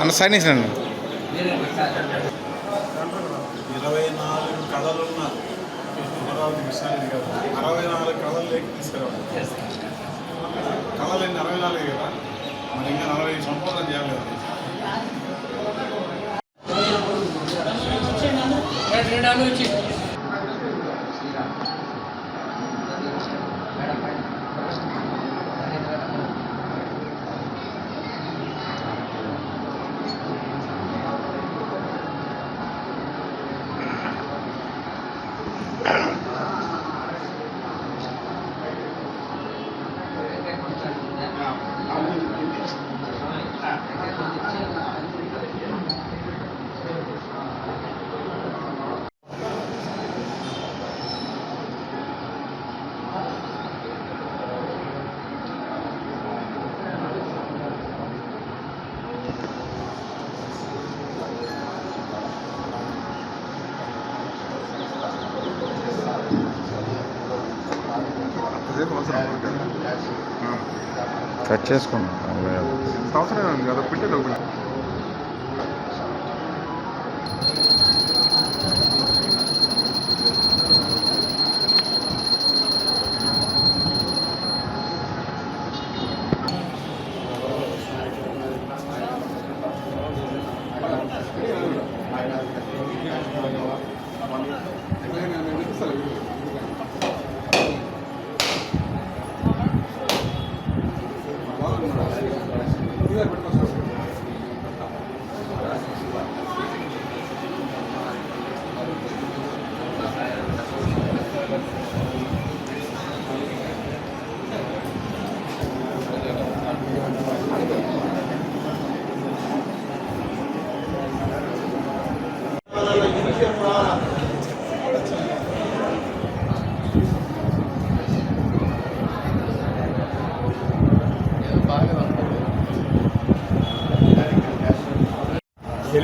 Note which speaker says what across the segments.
Speaker 1: అన్న సైనిస్ నన్ను
Speaker 2: ఇరవై నాలుగు కథలున్న అమరావతి అరవై నాలుగు కథలు లేక తీసుకురావాలి కథలు ఎన్ని? అరవై నాలుగు కదా. మరి ఇంకా నలభై సంపాదన కదా
Speaker 1: కట్ చేసుకున్నాం.
Speaker 3: సంవత్సరం కదా పెట్టేది ఒకటి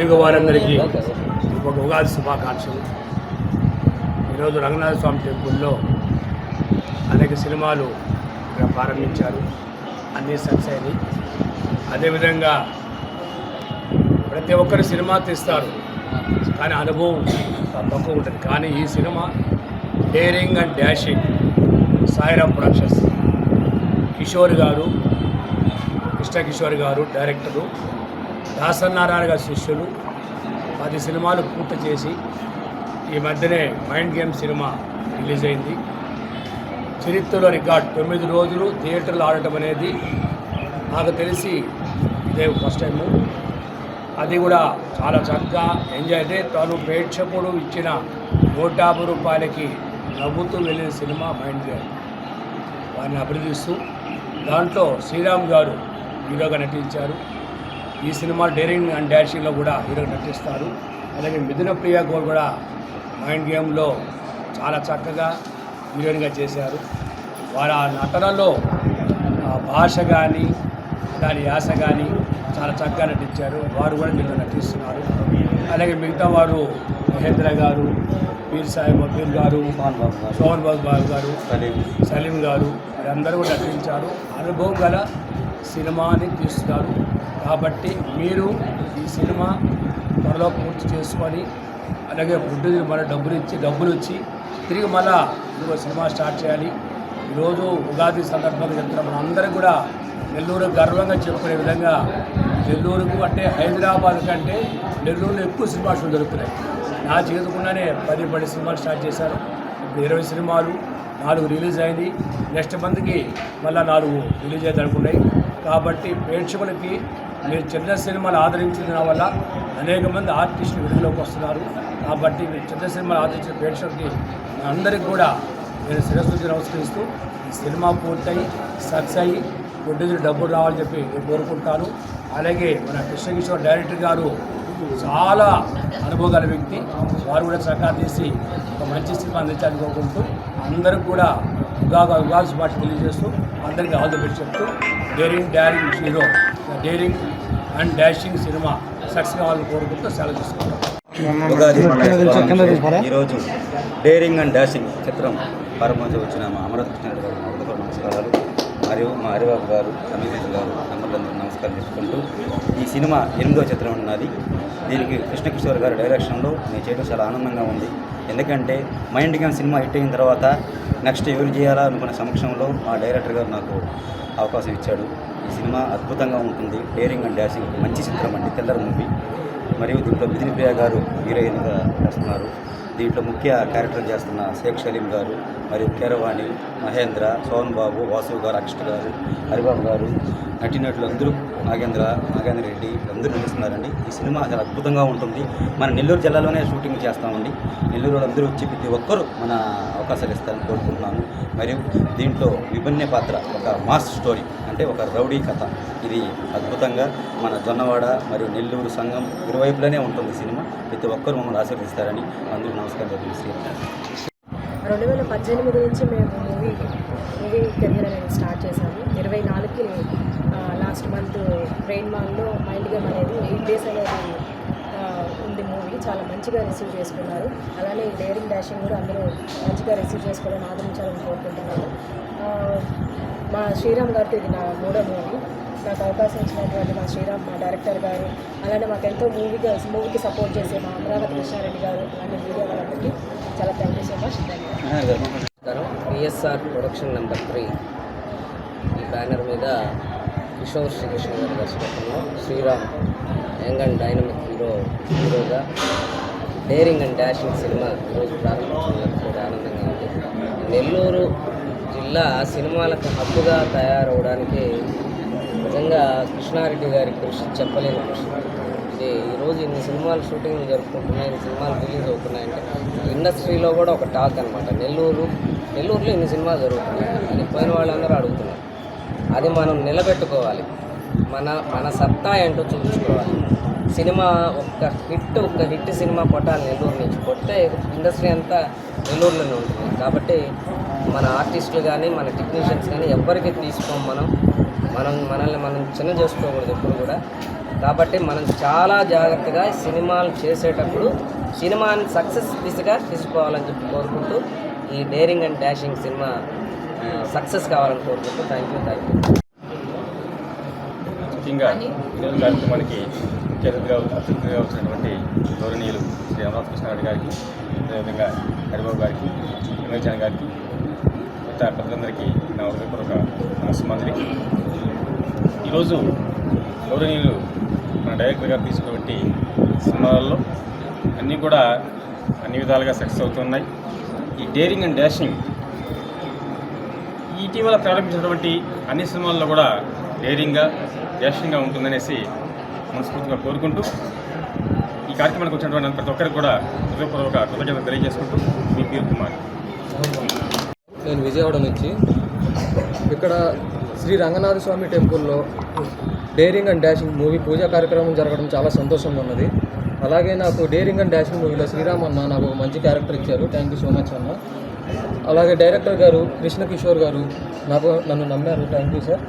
Speaker 4: తెలుగు వారందరికీ ఒక ఉగాది శుభాకాంక్షలు. ఈరోజు రంగనాథ స్వామి టెంపుల్లో అనేక సినిమాలు ఇక్కడ ప్రారంభించారు. అన్నీ సక్సెస్ అయినాయి అదేవిధంగా ప్రతి ఒక్కరు సినిమా తీస్తారు. కానీ అనుభవం తక్కువ ఉంటుంది. కానీ ఈ cinema daring and dashing. Sairam productions. Kishore గారు కృష్ణ కిషోర్ గారు డైరెక్టరు. దాసనారాయణ గారి శిష్యులు పది సినిమాలు పూర్తి చేసి ఈ మధ్యనే మైండ్ గేమ్ సినిమా రిలీజ్ అయింది. చరిత్రలో రికార్డ్ తొమ్మిది రోజులు థియేటర్లు ఆడటం అనేది నాకు తెలిసి ఇదే ఫస్ట్ టైము. అది కూడా చాలా చక్కగా ఎంజాయ్ అయితే తాను ప్రేక్షకుడు ఇచ్చిన నూట యాభై రూపాయలకి నవ్వుతూ వెళ్ళిన సినిమా మైండ్ గేమ్. వారిని అభినందిస్తూ దాంట్లో శ్రీరామ్ గారు హీరోగా నటించారు. ఈ సినిమా డేరింగ్ అండ్ డాషింగ్లో కూడా హీరోగా నటిస్తారు. అలాగే మిథున ప్రియ గౌడ్ కూడా మైండ్ గేమ్లో చాలా చక్కగా హీరోయిన్గా చేశారు. వారు ఆ నటనలో భాష కానీ దాని యాస కానీ చాలా చక్కగా నటించారు. వారు కూడా దీంట్లో నటిస్తున్నారు. అలాగే మిగతా వారు మహేంద్ర గారు పీర్ సాహెబ్ పీర్ గారు సోహన్ బాబు బాబు గారు సలీం గారు వీరందరూ కూడా నటించారు. అనుభవం గల సినిమాని తీస్తున్నారు కాబట్టి మీరు ఈ సినిమా త్వరలో పూర్తి చేసుకొని అలాగే ఫుడ్ మళ్ళీ డబ్బులు ఇచ్చి డబ్బులు ఇచ్చి తిరిగి మళ్ళా ఇంకో సినిమా స్టార్ట్ చేయాలి. ఈరోజు ఉగాది సందర్భంగా చెప్తున్న మనందరం కూడా నెల్లూరు గర్వంగా చెప్పుకునే విధంగా నెల్లూరుకు అంటే హైదరాబాద్ కంటే నెల్లూరులో ఎక్కువ సినిమా షోలు దొరుకుతున్నాయి. నా చేతుకుండానే పది పది సినిమాలు స్టార్ట్ చేశారు. ఇప్పుడు ఇరవై సినిమాలు నాలుగు రిలీజ్ అయింది. నెక్స్ట్ మంత్కి మళ్ళీ నాలుగు రిలీజ్ అయితే అనుకున్నాయి. కాబట్టి ప్రేక్షకులకి మీరు చిన్న సినిమాలు ఆదరించిన వల్ల అనేక మంది ఆర్టిస్టులు వెలుగులోకి వస్తున్నారు. కాబట్టి మీరు చిన్న సినిమాలు ఆదరించిన ప్రేక్షకులకి అందరికీ కూడా నేను శిరస్సు నమస్కరిస్తూ ఈ సినిమా పూర్తయి సక్సెస్ అయ్యి కొద్దిగా డబ్బులు రావాలని చెప్పి నేను కోరుకుంటాను. అలాగే మన కృష్ణకిషోర్ డైరెక్టర్ గారు చాలా అనుభవం గల వ్యక్తి. వారు కూడా చక్కగా తీసి ఒక మంచి సినిమా అందించాలని కోరుకుంటూ అందరూ కూడా ఉగాగా ఉగాది శుభాష తెలియజేస్తూ అందరికీ ఆల్ ది బెస్ట్ చెప్తూ daring daring hero daring and dashing cinema success కావాలని కోరుకుంటూ సెలవు తీసుకుంటాం.
Speaker 5: ఈరోజు డేరింగ్ అండ్ డాషింగ్ చిత్రం ప్రారంభించి వచ్చిన మా అమరకృష్ణ గారు నమస్కారాలు. మరియు మా హరిబాబు గారు అమిత్ గారు అందరికందరూ నమస్కారం చెప్పుకుంటూ ఈ సినిమా ఎనిమిదో చిత్రం ఉన్నది. దీనికి కృష్ణకిషోర్ గారి డైరెక్షన్లో నేను చేయడం చాలా ఆనందంగా ఉంది. ఎందుకంటే మైండ్ గేమ్ సినిమా హిట్ అయిన తర్వాత నెక్స్ట్ ఎవరు చేయాలా అనుకున్న సమక్షంలో మా డైరెక్టర్ గారు నాకు అవకాశం ఇచ్చాడు. ఈ సినిమా అద్భుతంగా ఉంటుంది. డేరింగ్ అండ్ డాషింగ్ మంచి చిత్రం అండి. తెల్లర మూవీ. మరియు దీంట్లో మిథిన్ ప్రియ గారు హీరోయిన్గా చేస్తున్నారు దీంట్లో ముఖ్య క్యారెక్టర్ చేస్తున్న షేక్ సలీం గారు మరియు కీరవాణి మహేంద్ర సోహన్ బాబు వాసు గారు అక్షట్ గారు హరిబాబు గారు నటినట్లు అందరూ నాగేంద్ర నాగేంద్ర రెడ్డి అందరూ నటిస్తున్నారండి. ఈ సినిమా చాలా అద్భుతంగా ఉంటుంది. మన నెల్లూరు జిల్లాలోనే షూటింగ్ చేస్తామండి. నెల్లూరు అందరూ వచ్చి ప్రతి ఒక్కరూ మన అవకాశాలు ఇస్తారని కోరుకుంటున్నాను. మరియు దీంట్లో విభిన్న పాత్ర ఒక మాస్ స్టోరీ అంటే ఒక రౌడీ కథ. ఇది అద్భుతంగా మన జొన్నవాడ మరియు నెల్లూరు సంఘం ఇరువైపులోనే ఉంటుంది సినిమా. ప్రతి ఒక్కరు మమ్మల్ని ఆశీర్వదిస్తారని అందరూ నమస్కారం తెలియజేస్తున్నాను.
Speaker 6: రెండు వేల పద్దెనిమిది నుంచి మేము మూవీ మూవీ కెరియర్ అనేది స్టార్ట్ చేశాము. ఇరవై నాలుగుకి లాస్ట్ మంత్ ట్రైన్ మాల్లో మైండ్ గేమ్ అనేది ఎయిట్ డేస్ అనేది ఉంది మూవీ. చాలా మంచిగా రిసీవ్ చేసుకున్నారు. అలానే ఈ డేరింగ్ డాషింగ్ కూడా అందరూ మంచిగా రిసీవ్ చేసుకోవడం ఆదరించాలని కోరుకుంటున్నాను. ఆ, మా శ్రీరామ్ గారితో ఇది నా మూడో మూవీ. నాకు అవకాశం ఇచ్చినటువంటి మా శ్రీరామ్ మా డైరెక్టర్ గారు అలానే మాకు ఎంతో మూవీగా మూవీకి సపోర్ట్ చేసే మా అమరావతి కృష్ణారెడ్డి గారు అలాంటి మీడియా వాళ్ళందరికీ చాలా థ్యాంక్ యూ సో మచ్. ధన్యవాదాలు.
Speaker 7: నమస్కారం పిఎస్ఆర్ ప్రొడక్షన్ నెంబర్ త్రీ. ఈ బ్యానర్ మీద కిషోర్ శ్రీకృష్ణ గారి దర్శకత్వంలో Sriram young and dynamic hero హీరోగా డేరింగ్ అండ్ డాషింగ్ సినిమా ఈరోజు ప్రారంభించడం కూడా ఆనందంగా ఉంది. నెల్లూరు జిల్లా సినిమాలకు హబ్బుగా తయారవడానికి నిజంగా కృష్ణారెడ్డి గారి కృషి చెప్పలేని కృషి. ఇది ఈరోజు ఇన్ని సినిమాలు షూటింగ్లు జరుపుకుంటున్నాయి ఇన్ని సినిమాలు రిలీజ్ అవుతున్నాయంటే ఇండస్ట్రీలో కూడా ఒక టాక్ అనమాట నెల్లూరు నెల్లూరులో ఇన్ని సినిమాలు జరుగుతున్నాయి. అని పోయిన వాళ్ళందరూ అడుగుతున్నారు. అది మనం నిలబెట్టుకోవాలి. మన మన సత్తా ఏంటో చూపించుకోవాలి. సినిమా ఒక్క హిట్ ఒక్క హిట్ సినిమా కొట్టాలి నెల్లూరు నుంచి. కొట్టే ఇండస్ట్రీ అంతా నెల్లూరులోనే ఉంటుంది. కాబట్టి మన ఆర్టిస్టులు కానీ మన టెక్నీషియన్స్ కానీ ఎవరికి తీసుకోం మనం. మనం మనల్ని మనం చిన్న చేసుకోకూడదు ఎప్పుడు కూడా. కాబట్టి మనం చాలా జాగ్రత్తగా సినిమాలు చేసేటప్పుడు సినిమాని సక్సెస్ దిశగా తీసుకోవాలని చెప్పి కోరుకుంటూ ఈ daring and dashing cinema success కావాలని కోరుకుంటూ థ్యాంక్ యూ థ్యాంక్ యూ.
Speaker 8: ముఖ్యంగా ఈరోజు కార్యక్రమానికి ముఖ్య అతిథిగా అతిథిగా వచ్చినటువంటి గౌరవనీయులు శ్రీ అమరావతి కృష్ణారెడ్డి గారికి అదేవిధంగా హరిబాబు గారికి విమోచన గారికి మిగతా పెద్దలందరికీ నా హృదయపూర్వక నమస్కారం ఈరోజు గౌరవనీయులు మన డైరెక్టర్ గారు తీసుకున్నటువంటి సినిమాలలో అన్నీ కూడా అన్ని విధాలుగా సక్సెస్ అవుతున్నాయి. ఈ డేరింగ్ అండ్ డాషింగ్ ఇటీవల ప్రారంభించినటువంటి అన్ని సినిమాల్లో కూడా డేరింగ్గా యాక్షన్గా ఉంటుందనేసి మనస్ఫూర్తిగా కోరుకుంటూ ఈ కార్యక్రమానికి వచ్చినటువంటి ప్రతి ఒక్కరికి కూడా హృదయపూర్వక కృతజ్ఞత తెలియజేసుకుంటూ మీ పీర్ కుమార్.
Speaker 9: నేను విజయవాడ నుంచి. ఇక్కడ శ్రీ రంగనాథ స్వామి టెంపుల్లో డేరింగ్ అండ్ డాషింగ్ మూవీ పూజా కార్యక్రమం జరగడం చాలా సంతోషంగా ఉన్నది. అలాగే నాకు డేరింగ్ అండ్ డాషింగ్ మూవీలో శ్రీరామ్ అన్న నాకు ఒక మంచి క్యారెక్టర్ ఇచ్చారు. థ్యాంక్ యూ సో మచ్ అన్న. అలాగే డైరెక్టర్ గారు కృష్ణ కిషోర్ గారు నాకు నన్ను నమ్మారు. థ్యాంక్ యూ సార్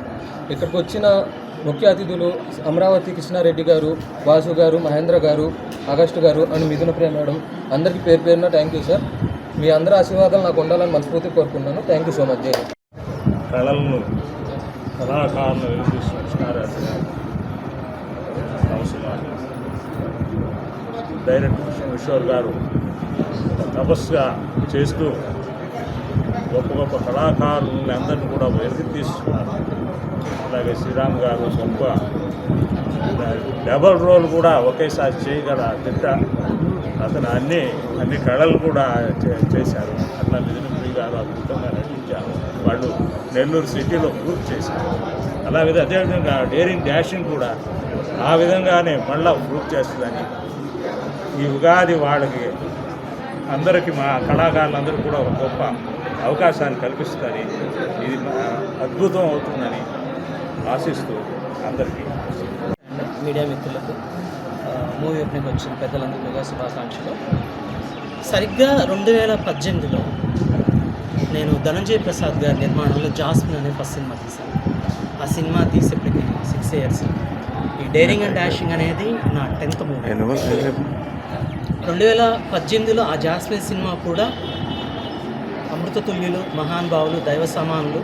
Speaker 9: ఇక్కడికి వచ్చిన ముఖ్య అతిథులు అమరావతి కృష్ణారెడ్డి గారు వాసు గారు మహేంద్ర గారు ఆగస్టు గారు అండ్ మిథున ప్రేమ మేడం అందరికీ పేరు పేరున థ్యాంక్ యూ సార్ మీ అందరి ఆశీర్వాదాలు నాకు ఉండాలని మనస్ఫూర్తి కోరుకుంటున్నాను. థ్యాంక్ యూ సో మచ్ జై
Speaker 10: కళలను కళాకారులు వెలిగిస్తున్న కృష్ణారాజు డైరెక్టర్ కిషోర్ గారు తపస్సుగా చేస్తూ గొప్ప గొప్ప కళాకారులని అందరిని కూడా వెలికి తీస్తున్నారు అలాగే శ్రీరామ్ గారు గొప్ప డబల్ రోల్ కూడా ఒకేసారి చేయగల తిట్ట అతను అన్ని అన్ని కళలు కూడా చే- చేశారు. అట్లా మిథునప్రి గారు అద్భుతంగా నటించారు. వాళ్ళు నెల్లూరు సిటీలో ప్రూఫ్ చేశారు. అలాగే అదేవిధంగా డేరింగ్ డాషింగ్ కూడా ఆ విధంగానే మళ్ళా ప్రూఫ్ చేస్తుందని ఈ ఉగాది వాళ్ళకి అందరికీ మా కళాకారులందరూ కూడా ఒక గొప్ప అవకాశాన్ని కల్పిస్తుందని ఇది అద్భుతం అవుతుందని ఆశిస్తూ అందరికీ.
Speaker 11: మీడియా మిత్రులకు మూవీ ఓపెనింగ్ వచ్చిన పెద్దలందరికీ కూడా శుభాకాంక్షలు. సరిగ్గా రెండు వేల పద్దెనిమిదిలో నేను ధనంజయ్ ప్రసాద్ గారి నిర్మాణంలో జాస్మిన్ అనే ఫస్ట్ సినిమా తీశాను. ఆ సినిమా తీసేప్పటికి సిక్స్ ఇయర్స్ ఈ డేరింగ్ అండ్ డాషింగ్ అనేది నా టెన్త్ మూవీ. రెండు వేల పద్దెనిమిదిలో ఆ జాస్మిన్ సినిమా కూడా అమృతతుల్యులు మహానుభావులు దైవ సమానులు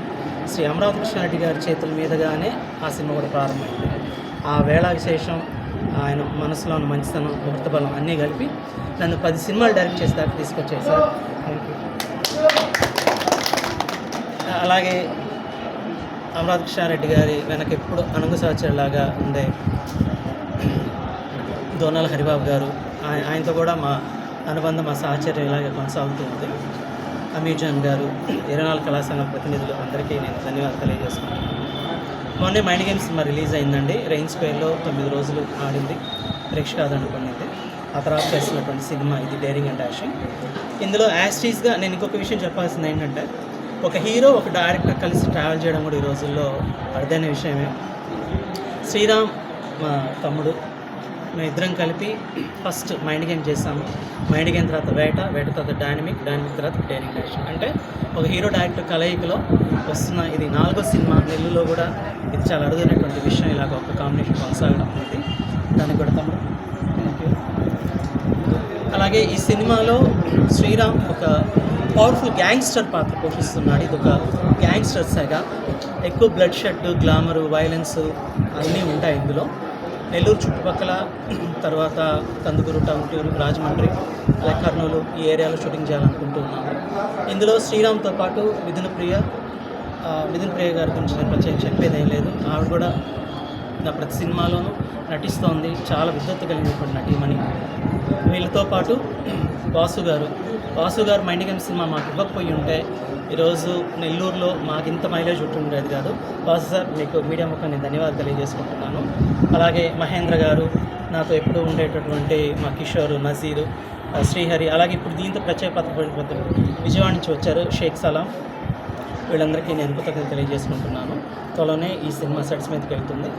Speaker 11: శ్రీ అమరావతి కృష్ణారెడ్డి గారి చేతుల మీదుగానే ఆ సినిమా కూడా ప్రారంభమైంది. ఆ వేళ విశేషం ఆయన మనసులో ఉన్న మంచితనం బలం అన్నీ కలిపి నన్ను పది సినిమాలు డైరెక్ట్ చేసి దాకా తీసుకొచ్చాయి సార్. అలాగే అమరావతి కృష్ణారెడ్డి గారి వెనక ఎప్పుడు అనుగు సహచరులాగా ఉండే దోనాల హరిబాబు గారు ఆయనతో కూడా మా అనుబంధం మా సహచర్యం ఇలాగే కొనసాగుతూ ఉంది. అమీజాన్ గారు ఇరవై నాలుగు కళాశాల ప్రతినిధులు అందరికీ నేను ధన్యవాదాలు తెలియజేసుకుంటున్నాను మొన్నే మైండ్ గేమ్స్ సినిమా రిలీజ్ అయిందండి. రెయిన్ స్క్వేర్లో తొమ్మిది రోజులు ఆడింది. ప్రేక్షకాదరణ పొందింది ఆ తర్వాత చేస్తున్నటువంటి సినిమా ఇది డేరింగ్ అండ్ డాషింగ్. ఇందులో యాస్టీస్గా నేను ఇంకొక విషయం చెప్పాల్సింది ఏంటంటే ఒక హీరో ఒక డైరెక్టర్ కలిసి ట్రావెల్ చేయడం కూడా ఈ రోజుల్లో అరుదైన విషయమే. శ్రీరామ్ మా తమ్ముడు మేము ఇద్దరం కలిపి ఫస్ట్ మైండ్ గేమ్ చేసాము. మైండ్ గేమ్ తర్వాత వేట వేట తర్వాత డైనమిక్ డైనమిక్ తర్వాత డైనింగ్ డైరెక్షన్ అంటే ఒక హీరో డైరెక్టర్ కలయికలో వస్తున్న ఇది నాలుగో సినిమా నెల్లులో కూడా ఇది చాలా అరుదైనటువంటి విషయం. ఇలాగ ఒక కాంబినేషన్ కొనసాగడం అనేది దానికి కూడా తమ్ముడు. థ్యాంక్ యూ అలాగే ఈ సినిమాలో శ్రీరామ్ ఒక పవర్ఫుల్ గ్యాంగ్స్టర్ పాత్ర పోషిస్తున్నాడు. ఇది ఒక గ్యాంగ్స్టర్ సెగ ఎక్కువ బ్లడ్ షెడ్ గ్లామరు వైలెన్స్ అన్నీ ఉంటాయి ఇందులో. నెల్లూరు చుట్టుపక్కల తర్వాత కందుకూరు టంగుటూరు రాజమండ్రి అలాగే కర్నూలు ఈ ఏరియాలో షూటింగ్ చేయాలనుకుంటూ ఉన్నాము. ఇందులో శ్రీరామ్తో పాటు మిథున ప్రియ ప్రియ గారి గురించి నేను ప్రత్యేకంగా చెప్పేది ఏం లేదు. ఆవిడ కూడా ప్రతి సినిమాలోనూ నటిస్తోంది. చాలా విద్వత్తు కలిగినటువంటి నటీమణి. వీళ్ళతో పాటు వాసు గారు. వాసు గారు మైండ్ గేమ్ సినిమా మాకు ఇవ్వకపోయి ఉంటే ఈరోజు నెల్లూరులో మాకు ఇంత మైలేజ్ ఉండేది కాదు. వాసు సార్ మీకు మీడియా ముఖం నేను ధన్యవాదాలు తెలియజేసుకుంటున్నాను. అలాగే మహేంద్ర గారు నాతో ఎప్పుడూ ఉండేటటువంటి మా కిషోర్ నజీరు శ్రీహరి అలాగే ఇప్పుడు దీంతో ప్రత్యేక పత్రిక విజయవాడ నుంచి వచ్చారు షేక్ సలాం. వీళ్ళందరికీ నేను కృతజ్ఞత తెలియజేసుకుంటున్నాను. త్వరలోనే ఈ సినిమా సెట్స్ మీదకి వెళ్తుంది.